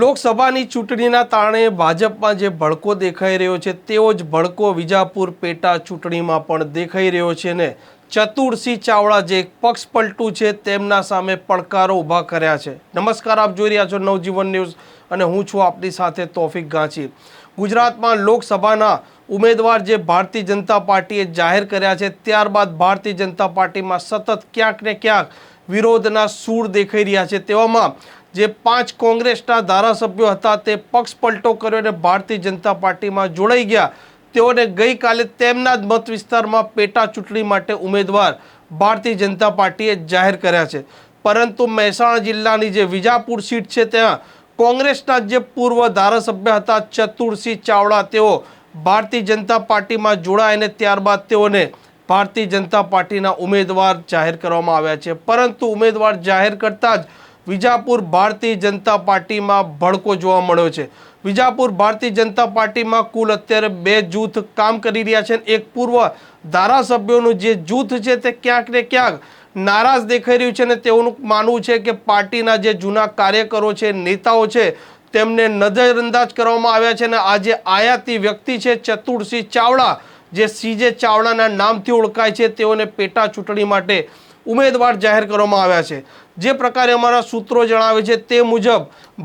લોકસભાની ચૂંટણીના તાણે ભાજપમાં જે ભડકો દેખાઈ રહ્યો છે, તેવો જ ભડકો વિજાપુર પેટા ચૂંટણીમાં પણ દેખાઈ રહ્યો છે ને ચતુરસિંહ ચાવડા જે પક્ષ પલટું છે, તેમના સામે પડકારો ઊભા કર્યા છે. નમસ્કાર, આપ જોઈ રહ્યા છો નવજીવન ન્યૂઝ અને હું છું આપની સાથે તોફિક ગાંચી. ગુજરાતમાં લોકસભાના ઉમેદવાર જે ભારતીય જનતા પાર્ટીએ જાહેર કર્યા છે, ત્યારબાદ ભારતીય જનતા પાર્ટીમાં સતત ક્યાંક ને ક્યાંક વિરોધના સૂર દેખાઈ રહ્યા છે. તેવામાં જે પાંચ કોંગ્રેસના ધારાસભ્યો હતા તે પક્ષ પલટો કર્યો અને ભારતીય જનતા પાર્ટીમાં જોડાઈ ગયા. તેઓને ગઈકાલે તેમના જ મત વિસ્તારમાં પેટા ચૂંટણી માટે ઉમેદવાર ભારતીય જનતા પાર્ટીએ જાહેર કર્યા છે. પરંતુ મહેસાણા જિલ્લાની જે વિજાપુર સીટ છે ત્યાં કોંગ્રેસના જે પૂર્વ ધારાસભ્ય હતા ચતુરસિંહ ચાવડા, તેઓ ભારતીય જનતા પાર્ટીમાં જોડાય અને ત્યારબાદ તેઓને ભારતીય જનતા પાર્ટીના ઉમેદવાર જાહેર કરવામાં આવ્યા છે. પરંતુ ઉમેદવાર જાહેર કરતાં જ વિજાપુર ભારતીય જનતા પાર્ટીમાં ભડકો જોવા મળ્યો છે. વિજાપુર ભારતીય જનતા પાર્ટીમાં કુલ અત્યારે બે જૂથ કામ કરી રહ્યા છે એક પૂર્વ ધારાસભ્યોનું જે જૂથ છે તે ક્યાંક ને ક્યાંક નારાજ દેખાઈ રહ્યું છે અને તેઓનું માનવું છે કે પાર્ટીના જે જૂના કાર્યકરો છે, નેતાઓ છે, તેમને નજરઅંદાજ કરવામાં આવ્યા છે અને આ જે આયાતી વ્યક્તિ છે, ચતુરસિંહ ચાવડા જે સીજે ચાવડાના નામથી ઓળખાય છે, તેઓને પેટા ચૂંટણી માટે ઉમેદવાર જાહેર કરવામાં આવ્યા છે. જે પ્રકારે અમારા સૂત્રો જણાવે છે, તે મુજબ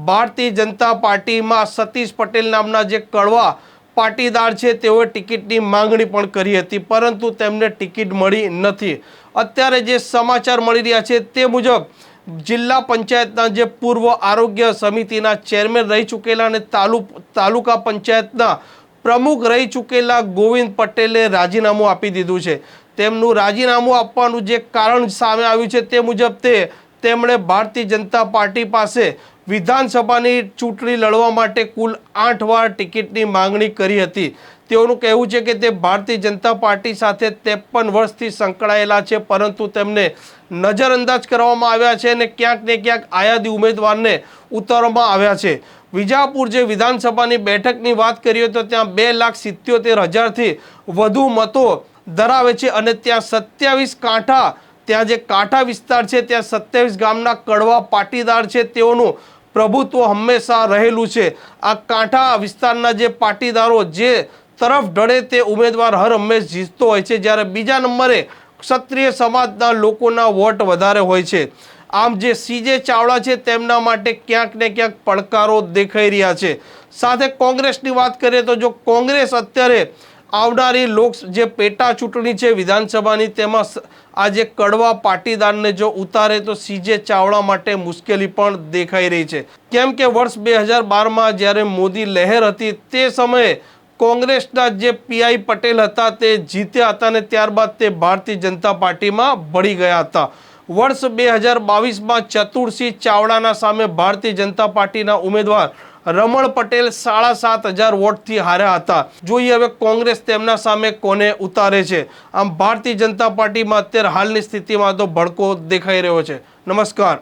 ભારતીય જનતા પાર્ટીમાં સતીશ પટેલ નામના જે કડવા પાટીદાર છે, તેઓએ ટિકિટની માંગણી પણ કરી હતી, પરંતુ તેમને ટિકિટ મળી નથી. અત્યારે જે સમાચાર મળી રહ્યા છે, તે મુજબ જિલ્લા પંચાયતના જે પૂર્વ આરોગ્ય સમિતિના ચેરમેન રહી ચૂકેલા અને તાલુ તાલુકા પંચાયતના પ્રમુખ રહી ચૂકેલા ગોવિંદ પટેલે રાજીનામું આપી દીધું છે. તેમનું રાજીનામું આપવાનું જે કારણ સામે આવ્યું છે તે મુજબ તે તેમણે ભારતીય જનતા પાર્ટી પાસે વિધાનસભાની ચૂંટણી લડવા માટે કુલ આઠ વાર ટિકિટની માંગણી કરી હતી. તેઓનું કહેવું છે કે તે ભારતીય જનતા પાર્ટી સાથે ત્રેપન વર્ષથી સંકળાયેલા છે, પરંતુ તેમને નજરઅંદાજ કરવામાં આવ્યા છે અને ક્યાંક ને ક્યાંક આયાદી ઉમેદવારને ઉતારવામાં આવ્યા છે. વિજાપુર જે વિધાનસભાની બેઠકની વાત કરીએ તો ત્યાં બે લાખ સિત્યોતેર હજારથી વધુ મતો ધરાવે છે અને ત્યાં સત્યાવીસ કાંઠા, ત્યાં જે કાંઠા વિસ્તાર છે, ત્યાં સત્યાવીસ ગામના કડવા પાટીદાર છે, તેઓનું પ્રભુત્વ હંમેશા રહેલું છે. આ કાંઠા વિસ્તારના જે પાટીદારો જે તરફ ઢળે તે ઉમેદવાર હર હંમેશ જીતતો હોય છે. જ્યારે બીજા નંબરે ક્ષત્રિય સમાજના લોકોના વોટ વધારે હોય છે. આમ જે સીજે ચાવડા છે તેમના માટે ક્યાંક ને ક્યાંક પડકારો દેખાઈ રહ્યા છે. સાથે કોંગ્રેસની વાત કરીએ તો જો કોંગ્રેસ અત્યારે આવનારી લોક જે પેટા ચૂંટણી છે વિધાનસભાની, તેમાં આ જે કડવા પાટીદારને જો ઉતારે તો સીજે ચાવડા માટે મુશ્કેલી પણ દેખાઈ રહી છે. કેમ કે વર્ષ બે હજાર બારમાં જ્યારે મોદી લહેર હતી, તે સમયે કોંગ્રેસના જે પીઆઈ પટેલ હતા તે જીત્યા હતા અને ત્યારબાદ તે ભારતીય જનતા પાર્ટીમાં ભળી ગયા હતા. વર્ષ બે હજાર બાવીસમાં ચતુરસિંહ ચાવડાના સામે ભારતીય જનતા પાર્ટીના ઉમેદવાર રમણ પટેલ સાડા સાત હજાર વોટથી હાર્યા હતા. જોઈએ હવે કોંગ્રેસ તેમના સામે કોને ઉતારે છે. આમ ભારતીય જનતા પાર્ટીમાં અત્યારે હાલની સ્થિતિમાં તો ભડકો દેખાઈ રહ્યો છે. નમસ્કાર.